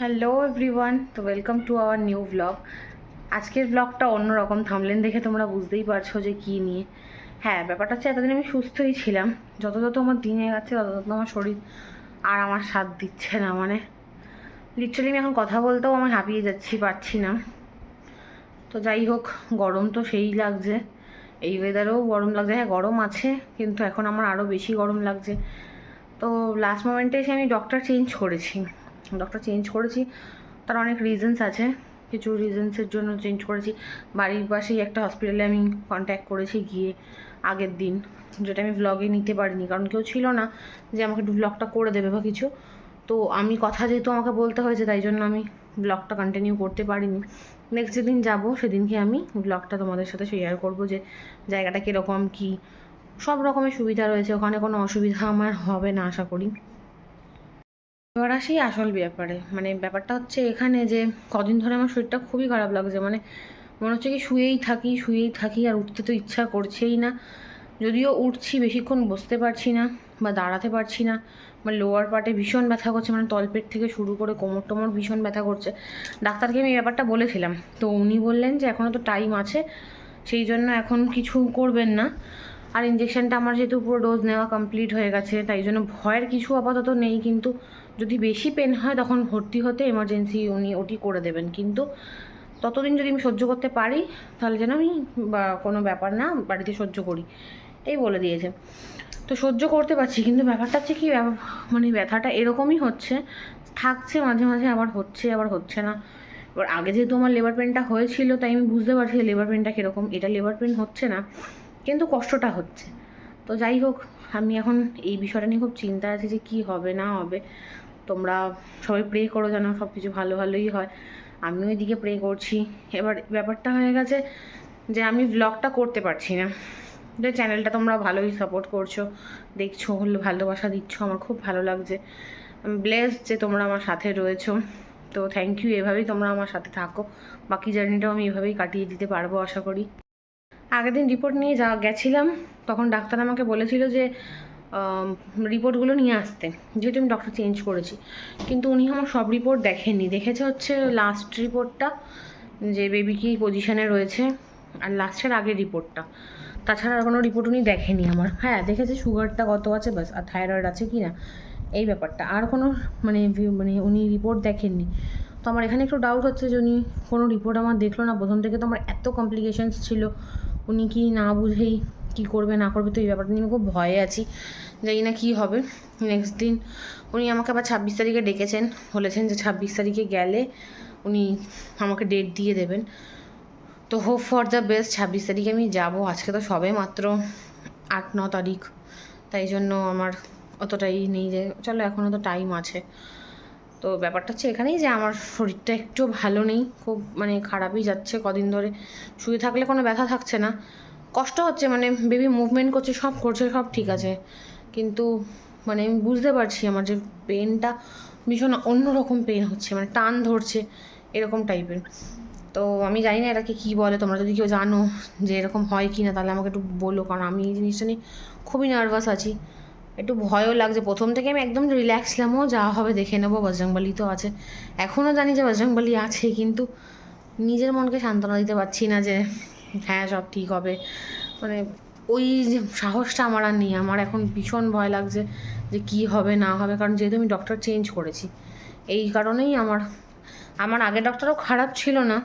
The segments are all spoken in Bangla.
হ্যালো এভরিওয়ান তো welcome to our new blog আজকের ব্লগটা অন্যরকম থামলেন দেখে তোমরা বুঝতেই পারছ যে কী নিয়ে। হ্যাঁ ব্যাপারটা হচ্ছে এতদিন আমি সুস্থই ছিলাম। যত যত আমার দিনে যাচ্ছে তত তত আমার শরীর আর আমার সাথ দিচ্ছে না মানে লিটারালি আমি এখন কথা বলতেও আমি হাঁপিয়ে যাচ্ছি, পারছি না। তো যাই হোক, গরম তো সেই লাগছে। এই ওয়েদারেও গরম লাগছে। হ্যাঁ গরম আছে, কিন্তু এখন আমার আরও বেশি গরম লাগছে। তো লাস্ট মোমেন্টে এসে আমি ডক্টর চেঞ্জ করেছি। ডক্টর চেঞ্জ করেছি। তার অনেক রিজনস আছে। কিছু রিজনসের জন্য চেঞ্জ করেছি। বাড়ির পাশেই একটা হসপিটালে আমি কন্ট্যাক্ট করেছি গিয়ে আগের দিন। যেটা আমি ব্লগে নিতে পারিনি। কারণ কেউ ছিল না যে আমাকে ব্লগটা করে দেবে বা কিছু। তো আমি কথা যেহেতু আমাকে বলতে হয়েছে, তাই জন্য আমি ব্লগটা কন্টিনিউ করতে পারিনি। নেক্সট যেদিন যাব, সেদিনকে আমি ব্লগটা তোমাদের সাথে শেয়ার করব যে জায়গাটা কীরকম, কী? সব রকমের সুবিধা রয়েছে। ওখানে কোনো অসুবিধা আমার হবে না, আশা করি। এবার আসি আসল ব্যাপারে। মানে ব্যাপারটা হচ্ছে এখানে যে কদিন ধরে আমার শরীরটা খুবই খারাপ লাগছে। মানে মনে হচ্ছে কি শুয়েই থাকি শুয়েই থাকি আর উঠতে তো ইচ্ছা করছেই না। যদিও উঠছি, বেশিক্ষণ বসতে পারছি না বা দাঁড়াতে পারছি না। আমার লোয়ার পার্টে ভীষণ ব্যথা করছে মানে তলপেট থেকে শুরু করে কোমর টোমর ভীষণ ব্যথা করছে। ডাক্তারকে আমি এই ব্যাপারটা বলেছিলাম। তো উনি বললেন যে এখনও তো টাইম আছে, সেই জন্য এখন কিছু করবেন না। আর ইঞ্জেকশনটা আমার যেহেতু পুরো ডোজ নেওয়া কমপ্লিট হয়ে গেছে, তাই জন্য ভয়ের কিছু আপাতত নেই। কিন্তু যদি বেশি পেন হয়, তখন ভর্তি হতে এমার্জেন্সি উনি ওটি করে দেবেন। কিন্তু ততদিন যদি আমি সহ্য করতে পারি, তাহলে যেন আমি বা কোনো ব্যাপার না বাড়িতে সহ্য করি। এই বলে দিয়েছে। তো সহ্য করতে পারছি, কিন্তু ব্যাপারটা হচ্ছে কি মানে ব্যথাটা এরকমই হচ্ছে। থাকছে, মাঝে মাঝে আবার হচ্ছে আবার হচ্ছে না। এবার আগে যেহেতু আমার লেবার পেনটা হয়েছিল, তাই আমি বুঝতে পারছি লেবার পেনটা কীরকম। এটা লেবার পেন হচ্ছে না, কিন্তু কষ্টটা হচ্ছে। তো যাই হোক, আমি এখন এই বিষয়টা নিয়ে খুব চিন্তা আছি যে কী হবে, না হবে। তোমরা সবাই প্রে করো যেন সব কিছু ভালো ভালোই হয়। আমিও এদিকে প্রে করছি। এবার ব্যাপারটা হয়ে গেছে যে আমি ব্লগটা করতে পারছি না। যে চ্যানেলটা তোমরা ভালোই সাপোর্ট করছ, দেখছ হলে ভালোবাসা দিচ্ছ, আমার খুব ভালো লাগছে। ব্লেস যে তোমরা আমার সাথে রয়েছো। তো থ্যাংক ইউ এভাবেই তোমরা আমার সাথে থাকো। বাকি জার্নিটাও আমি এভাবেই কাটিয়ে দিতে পারব, আশা করি। আগের দিন রিপোর্ট নিয়ে যা গেছিলাম, তখন ডাক্তার আমাকে বলেছিল যে রিপোর্টগুলো নিয়ে আসতে, যেহেতু আমি ডক্টর চেঞ্জ করেছি। কিন্তু উনি আমার সব রিপোর্ট দেখেননি। দেখেছে হচ্ছে লাস্ট রিপোর্টটা যে বেবি কি পজিশনে রয়েছে, আর লাস্টের আগের রিপোর্টটা তাছাড়া আর কোনো রিপোর্ট উনি দেখেনি আমার। হ্যাঁ দেখেছে সুগারটা কত আছে ব্যাস আর থাইরয়েড আছে কি না, এই ব্যাপারটা। আর কোনো মানে মানে উনি রিপোর্ট দেখেননি। তো আমার এখানে একটু ডাউট হচ্ছে যে উনি কোনো রিপোর্ট আমার দেখল না। প্রথম থেকে তো আমার এত কমপ্লিকেশনস ছিল। উনি কি না বুঝেই কী করবে, না করবে, তো এই ব্যাপারটা নিয়ে খুব ভয়ে আছি। জানি না কী হবে। নেক্সট দিন উনি আমাকে আবার ছাব্বিশ তারিখে ডেকেছেন, বলেছেন যে ছাব্বিশ তারিখে গেলে উনি আমাকে ডেট দিয়ে দেবেন। তো হোপ ফর দ্য বেস্ট ছাব্বিশ তারিখে আমি যাব। আজকে তো সবে মাত্র আট, ন তারিখ। তাই জন্য আমার অতটাই নেই যে, চলো এখনও তো টাইম আছে। তো ব্যাপারটা হচ্ছে এখানেই যে আমার শরীরটা একটু ভালো নেই, খুব মানে খারাপই যাচ্ছে। কদিন ধরে শুয়ে থাকলে কোনো ব্যথা থাকছে না। কষ্ট হচ্ছে মানে বেবি মুভমেন্ট করছে, সব করছে, সব ঠিক আছে। কিন্তু মানে আমি বুঝতে পারছি আমার যে পেনটা ভীষণ অন্যরকম পেন হচ্ছে মানে টান ধরছে, এরকম টাইপের তো আমি জানি না এটাকে কী বলে, তোমরা যদি কেউ জানো যে এরকম হয় কি না, তাহলে আমাকে একটু বলো, কারণ আমি এই জিনিসটা নিয়ে খুবই নার্ভাস আছি। একটু ভয়ও লাগছে, প্রথম থেকে আমি একদম রিল্যাক্স ছিলামও যা হবে দেখে নেব বজরংবলী তো আছে। এখনও জানি যে বজরংবলী আছে, কিন্তু নিজের মনকে সান্ত্বনা দিতে পারছি না যে হ্যাঁ সব ঠিক হবে। মানে ওই যে সাহসটা আমার আর নেই। আমার এখন ভীষণ ভয় লাগছে যে কী হবে, না হবে। কারণ যেহেতু আমি ডক্টর চেঞ্জ করেছি, এই কারণেই আমার আমার আগের ডক্টরও খারাপ ছিল না।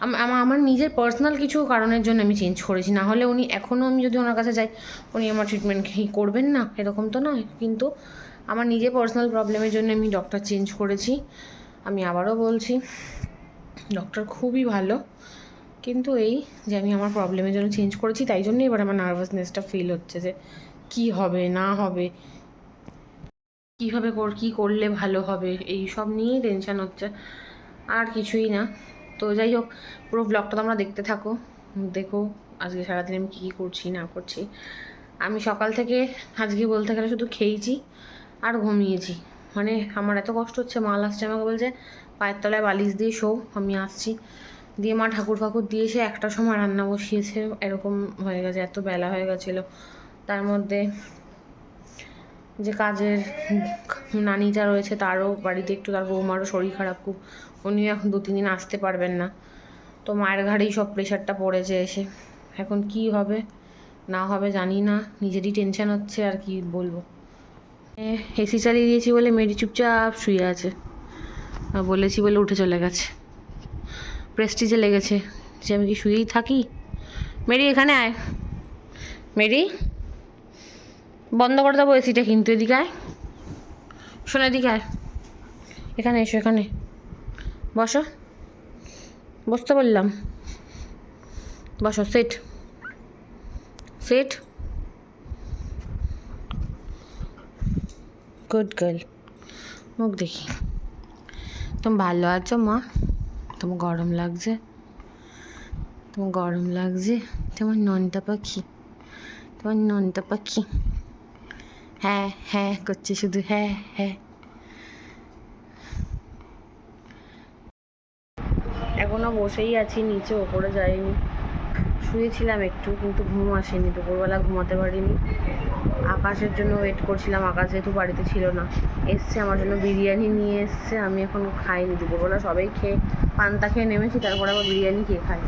আম- আমা- আমার নিজের পার্সোনাল কিছু কারণের জন্য আমি চেঞ্জ করেছি। না হলে উনি এখনও আমি যদি ওনার কাছে যাই, উনি আমার ট্রিটমেন্ট করবেন না? এরকম তো নয়। কিন্তু আমার নিজের পার্সোনাল প্রবলেমের জন্য আমি ডক্টর চেঞ্জ করেছি। আমি আবারও বলছি ডক্টর খুবই ভালো। কিন্তু এই যে আমি আমার প্রবলেমের জন্য চেঞ্জ করেছি, তাই জন্য এবার আমার নার্ভাসনেসটা ফিল হচ্ছে যে কি হবে, না হবে, কীভাবে কর, কী করলে ভালো হবে, এই সব নিয়েই টেনশান হচ্ছে, আর কিছুই না। তো যাই হোক, পুরো ব্লগটা তোমরা দেখতে থাকো, দেখো আজকে সারাদিন আমি কী কী করছি, না করছি। আমি সকাল থেকে, আজকে বলতে গেলে শুধু খেয়েছি আর ঘুমিয়েছি। মানে আমার এত কষ্ট হচ্ছে মা আসছে আমাকে বলছে, পায়ের তলায় বালিশ দিয়ে শো, আমি আসছি। দিয়ে মা ঠাকুর ফাকুর দিয়ে এসে একটার সময় রান্না বসিয়েছে, এরকম হয়ে গেছে, এত বেলা হয়ে গেছিল। তার মধ্যে যে কাজের নানিটা রয়েছে, তারও বাড়িতে একটু, তার বৌমারও শরীর খারাপ খুব, উনিও এখন দু তিন দিন আসতে পারবেন না। তো মায়ের ঘাড়েই সব প্রেশারটা পড়েছে এসে। এখন কি হবে, না হবে জানি না, নিজেরই টেনশন হচ্ছে, আর কি বলব। এসি চালিয়ে দিয়েছি বলে মেরি চুপচাপ শুয়ে আছে। বলেছি বলে উঠে চলে গেছে। প্রেস্টিজে লেগেছে। যে আমি কি শুয়েই থাকি? মেরি, এখানে আয়। মেরি, বন্ধ করে দেবো এসিটা কিন্তু। এদিকে আয়। শোনো, এদিকে আয়। এখানে এসো, এখানে। বসো। বসতে বললাম। বসো, সেট। সেট। Good girl. মুখ দেখি। তুমি ভালো আছো, মা? তোমার গরম লাগছে? তোমার গরম লাগছে? তোমার ননটা পাখি। তোমার ননটা পাখি। হ্যাঁ হ্যাঁ করছে শুধু হ্যাঁ হ্যাঁ। এখনও বসেই আছি, নিচে ওপরে যাইনি। শুয়েছিলাম একটু, কিন্তু ঘুম আসেনি, দুপুরবেলা ঘুমাতে পারিনি। আকাশের জন্য ওয়েট করছিলাম, আকাশ যেহেতু বাড়িতে ছিল না। এসছে, আমার জন্য বিরিয়ানি নিয়ে এসছে, আমি এখন খাইনি। দুপুরবেলা সবাই খেয়ে পান্তা খেয়ে নেমেছি, তারপরে আবার বিরিয়ানি খেয়ে খাই।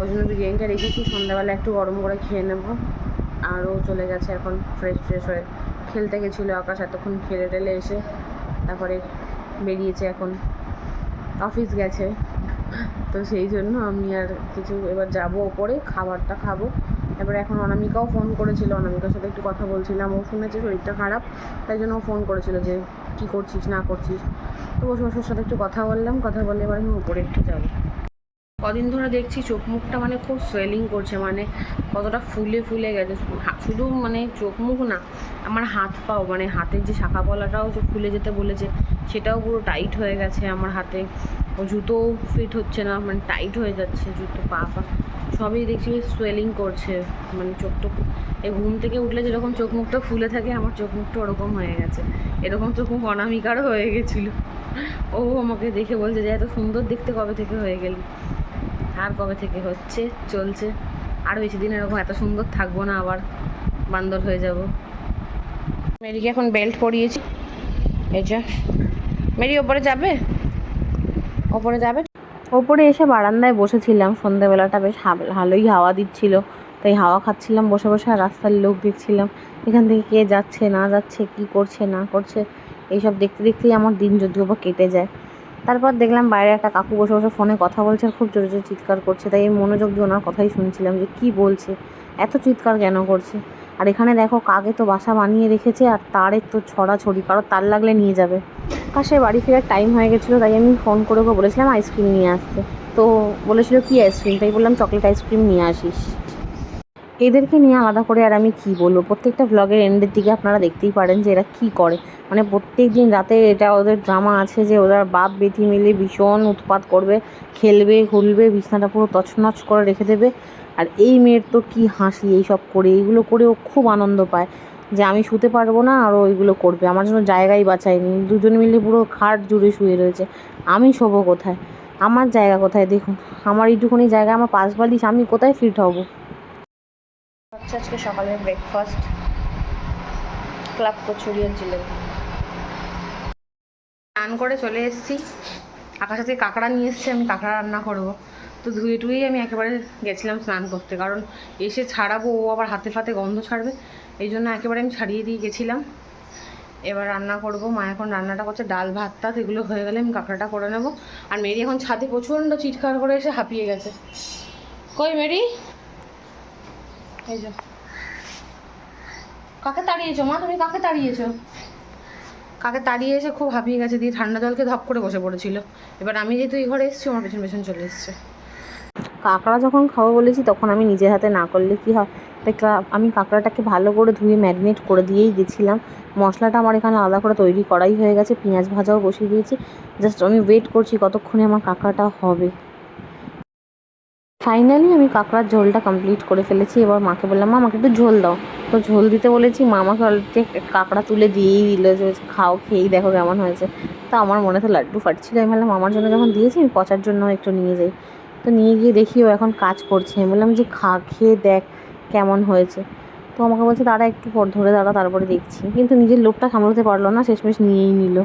ওই জন্য বিরিয়ানিটা রেখেছি, সন্ধ্যাবেলা একটু গরম করে খেয়ে নেব। আরও চলে গেছে এখন ফ্রেশ ফ্রেশ হয়ে। খেলতে গেছিল আকাশ, এতক্ষণ খেলে টেলে এসে তারপরে বেরিয়েছে এখন। অফিস গেছে। তো সেই জন্য আমি আর কিছু, এবার যাব ওপরে, খাবারটা খাব। এবার এখন অনামিকাও ফোন করেছিল, অনামিকার সাথে একটু কথা বলছিলাম। ও শুনেছে শরীরটা খারাপ, তাই জন্য ও ফোন করেছিল যে কী করছিস, না করছিস। তো বসে বসে সাথে একটু কথা বললাম, কথা বলে এবার আমি উপরে একটু যাব। কদিন ধরে দেখছি চোখ মুখটা মানে খুব সোয়েলিং করছে মানে কতটা ফুলে ফুলে গেছে। শুধু মানে চোখ মুখ না, আমার হাত পাও মানে হাতের যে শাখা পলাটাও যে ফুলে যেতে বলেছে, সেটাও পুরো টাইট হয়ে গেছে আমার হাতে। জুতোও ফিট হচ্ছে না মানে টাইট হয়ে যাচ্ছে, জুতো পা পা সবই দেখছি সোয়েলিং করছে মানে চোখ টোক এই ঘুম থেকে উঠলে যেরকম চোখ মুখটা ফুলে থাকে, আমার চোখ মুখটা ওরকম হয়ে গেছে। এরকম চোখ মুখ অনামিকারও হয়ে গেছিল। ও আমাকে দেখে বলছে যে, এত সুন্দর দেখতে কবে থেকে হয়ে গেলি? আর কবে থেকে হচ্ছে? চলছে। আর বেশি দিন এরকম এত সুন্দর থাকব না, আবার বান্দর হয়ে যাব। মেরিকে এখন বেল্ট পরিয়েছি। এই যে, মেরি ওপরে যাবে? ওপরে যাবে? ওপরে এসে বারান্দায় বসেছিলাম। সন্ধ্যেবেলাটা বেশ ভালোই হাওয়া দিচ্ছিল। তাই হাওয়া খাচ্ছিলাম, বসে বসে আর রাস্তার লোক দেখছিলাম। এখান থেকে কে যাচ্ছে, না যাচ্ছে, কি করছে, না করছে, এইসব দেখতে দেখতেই আমার দিন যদিও বা কেটে যায়। তারপর দেখলাম বাইরে একটা কাকু বসে বসে ফোনে কথা বলছে আর খুব জোরে জোরে চিৎকার করছে। তাই এই মনোযোগ দিয়ে ওনার কথাই শুনছিলাম যে কি বলছে, এত চিৎকার কেন করছে? আর এখানে দেখো কাকে তো বাসা বানিয়ে রেখেছে আর তারের তো ছড়াছড়ি, কারও তার লাগলে নিয়ে যাবে। আকাশের বাড়ি ফেরার টাইম হয়ে গেছিল, তাই আমি ফোন করে ওকে বলেছিলাম আইসক্রিম নিয়ে আসতে। তো বলেছিল, কি আইসক্রিম তাই বললাম চকলেট আইসক্রিম নিয়ে আসিস। এদেরকে নিয়ে আলাদা করে আর আমি কি বলব? প্রত্যেকটা ব্লগের এন্ডের দিকে আপনারা দেখতেই পারেন যে এরা কি করে। মানে প্রত্যেক দিন রাতে এটা ওদের ড্রামা আছে যে ওরা বাপ বেটি মিলে ভীষণ উৎপাত করবে, খেলবে খুলবে বিছনাটা পুরো তছনছ করে রেখে দেবে। আর এই মেয়ের তো কি হাসি, এইসব করে, এইগুলো করে ও খুব আনন্দ পায়। যে আমি শুতে পারব না আর ওইগুলো করবে। আমার জন্য জায়গাই বাঁচায়নি। দুজন মিলে পুরো খাট জুড়ে শুয়ে রয়েছে। আমি শোবো কোথায়? আমার জায়গা কোথায়? দেখুন, আমার এইটুকুনি জায়গা, আমার পাশ বালিশ, আমি কোথায় ফিট হব? হচ্ছে আজকে সকালের ব্রেকফাস্ট ক্লাব কচুরি আর জিলেবি স্নান করে চলে এসেছি। আকাশে থেকে কাঁকড়া নিয়ে এসেছি, আমি কাঁকড়া রান্না করব। তো ধুয়ে টুয়েই আমি একেবারে গেছিলাম স্নান করতে। কারণ এসে ছাড়াবো, ও আবার হাতে ফাতে গন্ধ ছাড়বে। এই জন্য একেবারে আমি ছাড়িয়ে দিয়ে গেছিলাম। এবার রান্না করব। মা এখন রান্নাটা করছে ডাল, ভাত টাত এগুলো হয়ে গেলে আমি কাঁকড়াটা করে নেব। আর মেরি এখন ছাদে প্রচণ্ড চিৎকার করে এসে হাঁপিয়ে গেছে। কই মেরি? এই কাকে তাড়িয়েছো? মা, তুমি কাকে তাড়িয়েছো? কাকে তাড়িয়ে এসে খুব হাঁপিয়ে গেছে। দিয়ে ঠান্ডা জলকে ধপ করে বসে পড়েছিল। এবার আমি যেহেতু এই ঘরে এসেছি, আমার পেছন পেছন চলে এসছে। কাঁকড়া যখন খাব বলেছি, তখন আমি নিজের হাতে না করলে কি হয়? তাই আমি কাঁকড়াটাকে ভালো করে ধুয়ে ম্যারিনেট করে দিয়েই গেছিলাম। মশলাটা আমার এখানে আলাদা করে তৈরি করাই হয়ে গেছে, পেঁয়াজ ভাজাও বসিয়ে দিয়েছি। জাস্ট আমি ওয়েট করছি কতক্ষণে আমার কাঁকড়াটা হবে। ফাইনালি আমি কাঁকড়ার ঝোলটা কমপ্লিট করে ফেলেছি। এবার মাকে বললাম, মা, আমাকে একটু ঝোল দাও। তো ঝোল দিতে বলেছি, মা, আমাকে অলরেডি কাঁকড়া তুলে দিয়েই দিল, যে খাও, খেয়েই দেখো কেমন হয়েছে। তো আমার মনে তো লাড্ডু ফাটছিল। আমি বললাম আমার জন্য যখন দিয়েছি, আমি পচার জন্য একটু নিয়ে যাই। তো নিয়ে গিয়ে দেখি ও এখন কাজ করছে। আমি বললাম যে, খা, খেয়ে দেখ কেমন হয়েছে। তো আমাকে বলছে, দাঁড়া একটু পর, ধরে দাঁড়া, তারপরে দেখছি। কিন্তু নিজের লোকটা সামলাতে পারল না, শেষমেশ নিয়েই নিল।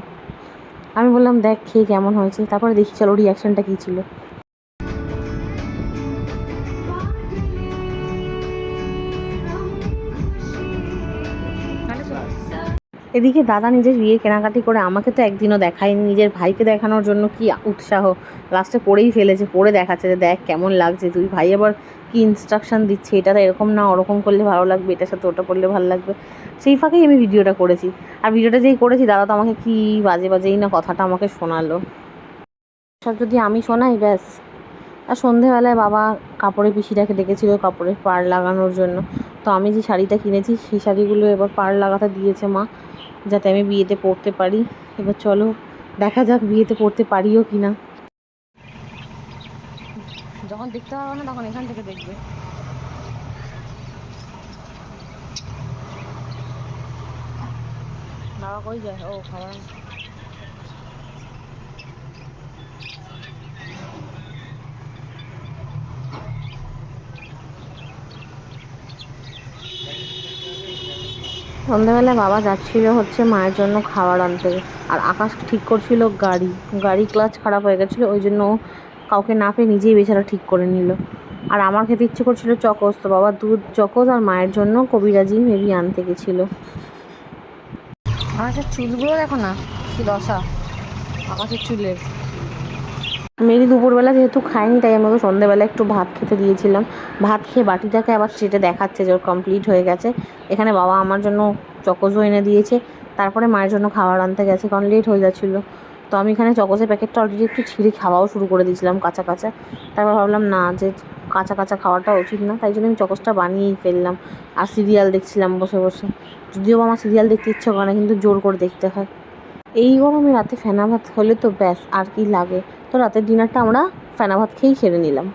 আমি বললাম, দেখ, খেয়ে কেমন হয়েছে? তারপরে দেখি, চলো রিয়াকশানটা কী ছিল? এদিকে দাদা নিজের বিয়ে কেনাকাটি করে আমাকে তো একদিনও দেখায়নি। নিজের ভাইকে দেখানোর জন্য কি উৎসাহ। লাস্টে পড়েই ফেলেছে, পড়ে দেখাচ্ছে যে দেখ কেমন লাগছে। তুই ভাই আবার কি ইনস্ট্রাকশন দিচ্ছে? এটা এরকম না, ওরকম করলে ভালো লাগবে, এটার সাথে ওটা করলে ভালো লাগবে। সেই ফাঁকেই আমি ভিডিওটা করেছি। আর ভিডিওটা যেই করেছি, দাদা তো আমাকে কি বাজে বাজেই না কথাটা আমাকে শোনালো। সব যদি আমি শোনাই, ব্যাস। আর সন্ধেবেলায় বাবা কাপড়ে পিসিটাকে ডেকেছিল কাপড়ে পাড় লাগানোর জন্য। তো আমি যে শাড়িটা কিনেছি, সেই শাড়িগুলো এবার পাড় লাগাতে দিয়েছে মা। যাতে আমি বিয়েতে পড়তে পারি। এবার চলো, দেখা যাক বিয়েতে পড়তে পারিও কি না যখন দেখতে পারব না, তখন এখান থেকে দেখবে। বাবা কই যায়? ও, খাবার সন্ধ্যাবেলায় বাবা যাচ্ছিল হচ্ছে মায়ের জন্য খাবার আনতে। আর আকাশ ঠিক করছিল গাড়ি। গাড়ি ক্লাচ খারাপ হয়ে গেছিল, ওই জন্য কাউকে না পেয়ে নিজেই বেচারা ঠিক করে নিল। আর আমার খেতে ইচ্ছে করছিল চকোস। তো বাবা দুধ, চকোস আর মায়ের জন্য কবিরাজি মেবি আনতে গেছিল। আকাশের চুলগুলো দেখো না, কি দশা। আকাশের চুলের। মেরি দুপুরবেলা যেহেতু খায়নি তাই আমি ওকে সন্ধ্যেবেলা একটু ভাত খেতে দিয়েছিলাম। ভাত খেয়ে বাটিটাকে আবার চেটে দেখাচ্ছে যে ওর কমপ্লিট হয়ে গেছে। এখানে বাবা আমার জন্য চকোজও এনে দিয়েছে, তারপরে মায়ের জন্য খাবার আনতে গেছে, কারণ লেট হয়ে যাচ্ছিল। তো আমি এখানে চকোজের প্যাকেটটা অলরেডি একটু ছিঁড়ে খাওয়াও শুরু করে দিয়েছিলাম কাঁচা কাঁচা। তারপর ভাবলাম, না, যে কাঁচা কাঁচা খাওয়াটা উচিত না। তাই জন্য আমি চকোজটা বানিয়েই ফেললাম। আর সিরিয়াল দেখছিলাম বসে বসে। যদিও আমার সিরিয়াল দেখতে ইচ্ছে করে না, কিন্তু জোর করে দেখতে হয়। এই গরমে রাতে ফেনা ভাত হলে তো ব্যাস, আর কি লাগে? তো রাতের ডিনারটা আমরা ফেনা ভাত খেয়েই সেরে নিলাম।